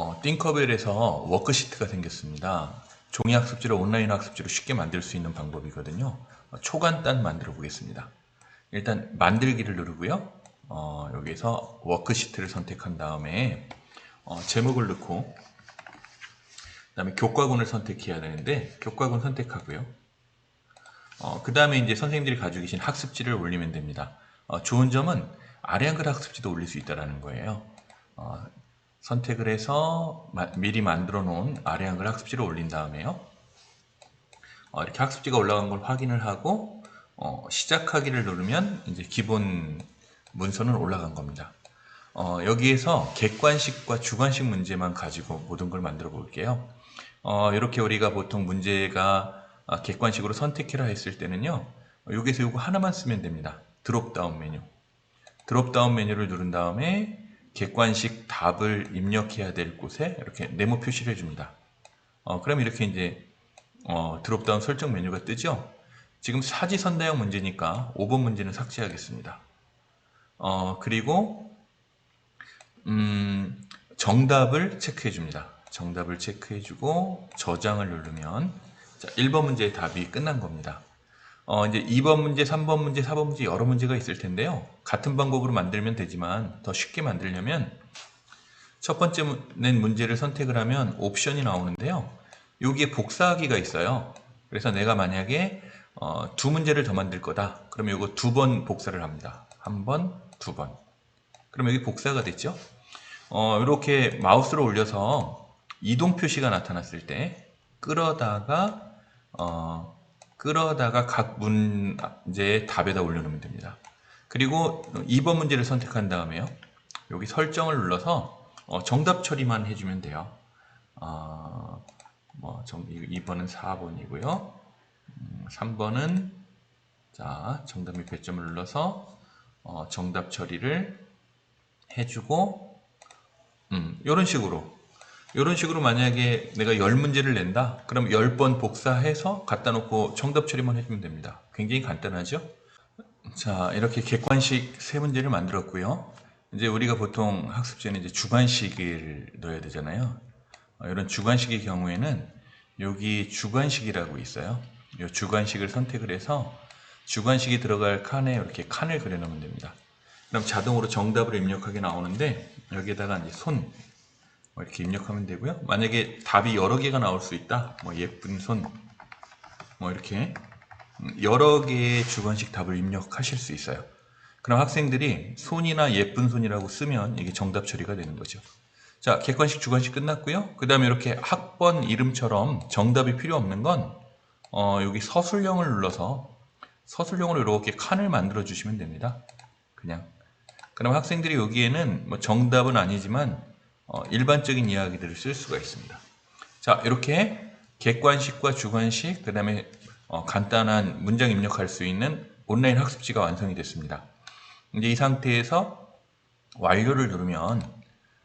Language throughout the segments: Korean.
어, 띵커벨에서 워크시트가 생겼습니다. 종이 학습지를 온라인 학습지로 쉽게 만들 수 있는 방법이거든요. 어, 초간단 만들어 보겠습니다. 일단 만들기를 누르고요. 어, 여기서 워크시트를 선택한 다음에 어, 제목을 넣고 그 다음에 교과군을 선택해야 되는데 교과군 선택하고요. 어, 그 다음에 이제 선생님들이 가지고 계신 학습지를 올리면 됩니다. 어, 좋은 점은 아래 한글 학습지도 올릴 수 있다는 거예요. 어, 선택을 해서 마- 미리 만들어 놓은 아래 한글 학습지를 올린 다음에요. 어, 이렇게 학습지가 올라간 걸 확인을 하고 어, 시작하기를 누르면 이제 기본 문서는 올라간 겁니다. 어, 여기에서 객관식과 주관식 문제만 가지고 모든 걸 만들어 볼게요. 어, 이렇게 우리가 보통 문제가 아, 객관식으로 선택해라 했을 때는요. 어, 여기서 이거 하나만 쓰면 됩니다. 드롭다운 메뉴. 드롭다운 메뉴를 누른 다음에 객관식 답을 입력해야 될 곳에 이렇게 네모 표시를 해줍니다. 어, 그럼 이렇게 이제 어, 드롭다운 설정 메뉴가 뜨죠. 지금 사지선 다형 문제니까 5번 문제는 삭제하겠습니다. 어, 그리고 음, 정답을 체크해 줍니다. 정답을 체크해 주고 저장을 누르면 자, 1번 문제의 답이 끝난 겁니다. 어, 이제 2번 문제, 3번 문제, 4번 문제 여러 문제가 있을 텐데요. 같은 방법으로 만들면 되지만 더 쉽게 만들려면 첫 번째 문- 낸 문제를 선택을 하면 옵션이 나오는데요. 여기에 복사하기가 있어요. 그래서 내가 만약에 어, 두 문제를 더 만들 거다. 그러면 이거 두 번 복사를 합니다. 한 번, 두 번. 그럼 여기 복사가 됐죠? 어, 이렇게 마우스를 올려서 이동 표시가 나타났을 때 끌어다가 어, 끌어다가 각 문제의 답에다 올려놓으면 됩니다. 그리고 2번 문제를 선택한 다음에요. 여기 설정을 눌러서 어, 정답 처리만 해주면 돼요. 어, 뭐 정, 2번은 4번이고요. 3번은 자 정답 및 배점을 눌러서 어, 정답 처리를 해주고 음, 이런 식으로 이런 식으로 만약에 내가 10문제를 낸다 그럼 10번 복사해서 갖다 놓고 정답 처리만 해주면 됩니다. 굉장히 간단하죠? 자 이렇게 객관식 세 문제를 만들었고요. 이제 우리가 보통 학습지에는 이제 주관식을 넣어야 되잖아요. 어, 이런 주관식의 경우에는 여기 주관식이라고 있어요. 이 주관식을 선택을 해서 주관식이 들어갈 칸에 이렇게 칸을 그려 놓으면 됩니다. 그럼 자동으로 정답을 입력하게 나오는데 여기에다가 이제 손 뭐 이렇게 입력하면 되고요. 만약에 답이 여러 개가 나올 수 있다. 뭐 예쁜 손, 뭐 이렇게 음, 여러 개의 주관식 답을 입력하실 수 있어요. 그럼 학생들이 손이나 예쁜 손이라고 쓰면 이게 정답 처리가 되는 거죠. 자, 객관식, 주관식 끝났고요. 그 다음에 이렇게 학번 이름처럼 정답이 필요 없는 건 어, 여기 서술형을 눌러서 서술형으로 이렇게 칸을 만들어 주시면 됩니다. 그냥 그럼 학생들이 여기에는 뭐 정답은 아니지만 어, 일반적인 이야기들을 쓸 수가 있습니다. 자, 이렇게 객관식과 주관식, 그 다음에 간단한 문장 입력할 수 있는 온라인 학습지가 완성이 됐습니다. 이제 이 상태에서 완료를 누르면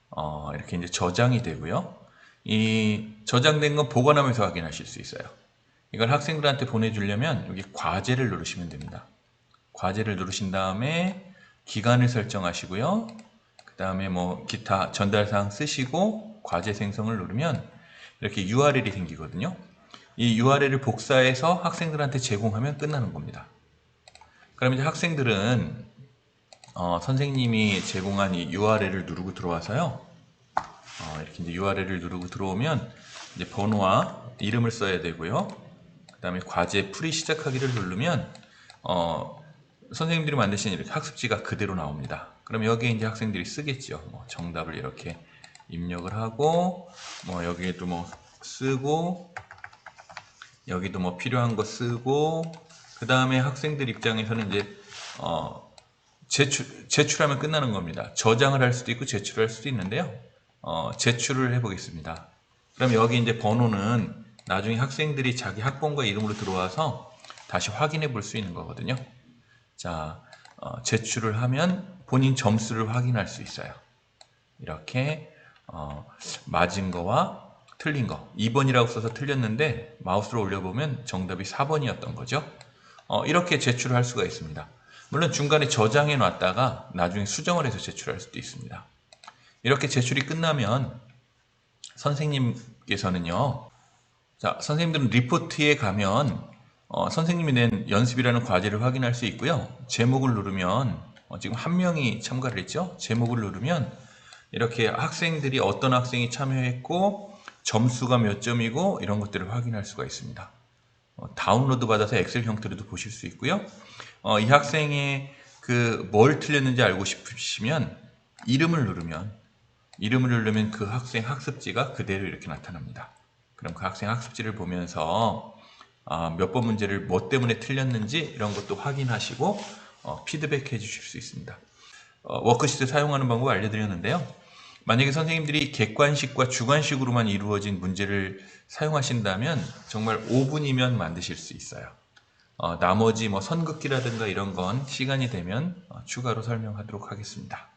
어, 이렇게 이제 저장이 되고요. 이 저장된 건 보관하면서 확인하실 수 있어요. 이걸 학생들한테 보내주려면 여기 과제를 누르시면 됩니다. 과제를 누르신 다음에 기간을 설정하시고요. 그 다음에 뭐 기타 전달사항 쓰시고 과제 생성을 누르면 이렇게 URL이 생기거든요. 이 URL을 복사해서 학생들한테 제공하면 끝나는 겁니다. 그럼 이제 학생들은 어, 선생님이 제공한 이 URL을 누르고 들어와서요. 어, 이렇게 이제 URL을 누르고 들어오면 이제 번호와 이름을 써야 되고요. 그 다음에 과제 풀이 시작하기를 누르면 어, 선생님들이 만드신 이렇게 학습지가 그대로 나옵니다. 그럼 여기에 이제 학생들이 쓰겠죠. 뭐 정답을 이렇게 입력을 하고 뭐 여기에도 뭐 쓰고 여기도 뭐 필요한 거 쓰고 그 다음에 학생들 입장에서는 이제 어 제출 제출하면 끝나는 겁니다. 저장을 할 수도 있고 제출할 수도 있는데요. 어 제출을 해보겠습니다. 그럼 여기 이제 번호는 나중에 학생들이 자기 학번과 이름으로 들어와서 다시 확인해 볼 수 있는 거거든요. 자, 어, 제출을 하면 본인 점수를 확인할 수 있어요. 이렇게 어, 맞은 거와 틀린 거 2번이라고 써서 틀렸는데 마우스로 올려보면 정답이 4번이었던 거죠. 어, 이렇게 제출을 할 수가 있습니다. 물론 중간에 저장해 놨다가 나중에 수정을 해서 제출할 수도 있습니다. 이렇게 제출이 끝나면 선생님께서는요. 자, 선생님들은 리포트에 가면 어, 선생님이 낸 연습이라는 과제를 확인할 수 있고요. 제목을 누르면 어, 지금 한 명이 참가를 했죠. 제목을 누르면 이렇게 학생들이 어떤 학생이 참여했고 점수가 몇 점이고 이런 것들을 확인할 수가 있습니다. 어, 다운로드 받아서 엑셀 형태로도 보실 수 있고요. 어, 이 학생의 그 뭘 틀렸는지 알고 싶으시면 이름을 누르면 이름을 누르면 그 학생 학습지가 그대로 이렇게 나타납니다. 그럼 그 학생 학습지를 보면서 아, 몇번 문제를 뭐 때문에 틀렸는지 이런 것도 확인하시고 어, 피드백해 주실 수 있습니다. 어, 워크시트 사용하는 방법 알려드렸는데요. 만약에 선생님들이 객관식과 주관식으로만 이루어진 문제를 사용하신다면 정말 5분이면 만드실 수 있어요. 어, 나머지 뭐 선긋기라든가 이런 건 시간이 되면 어, 추가로 설명하도록 하겠습니다.